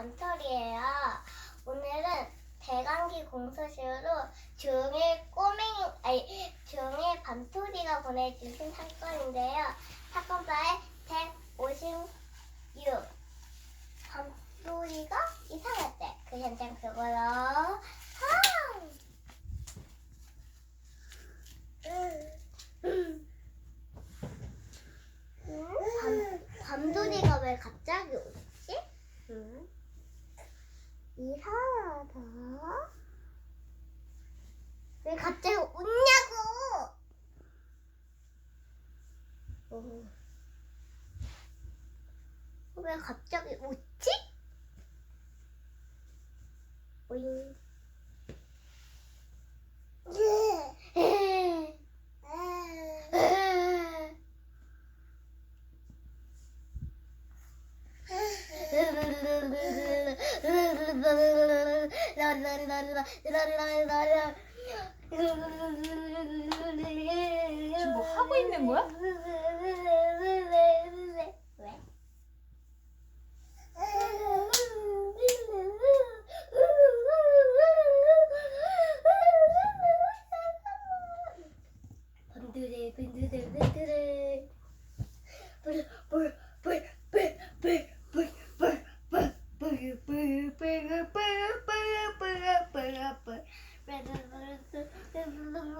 밤털이에요. 오늘은 대강기 공소시로 종일 꼬맹이, 아니, 종일 밤토리가 보내주신 사건인데요. 사건바에 156. 밤토리가 이상했대. 그 현장 그거요. 아! 음, 밤, 밤도리가 왜 갑자기 오지? 음. 이상하다. 왜 갑자기 웃냐고? 어. 왜 갑자기 웃지? 오잉. 지금 뭐 하고 있는 거야? 왜? 번들에 번들에 번들에